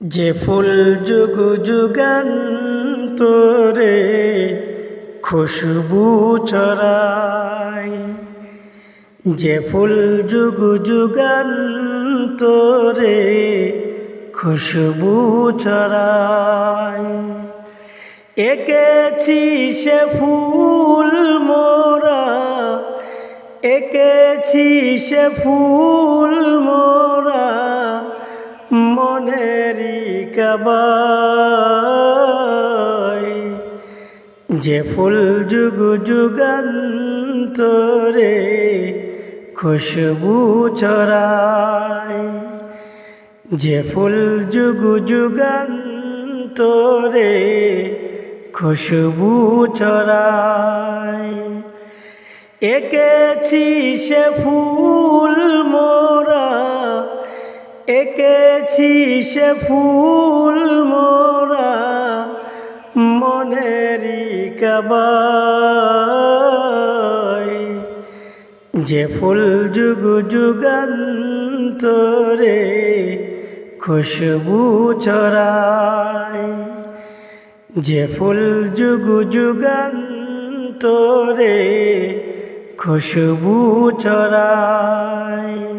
যে ফুল যুগ যুগান তোরে খুশবু চরায় যে ফুল যুগ যুগান তোরে খুশবু চরায় এঁকেছি সে ফুল মোরা, এঁকেছি সে ফুল মোরা কাবায় যে ফুল যুগ যুগান্তরে খুশবু চরায় যে ফুল যুগ যুগান্তরে খুশবু চরায় এঁকেছি সে ফুল মোরা এঁকেছি সে ফুল মোরা মনেরই কাবায়। যে ফুল যুগ যুগান্তরে খুশবু চরায় যে ফুল যুগ যুগান্তরে খুশবু চরায়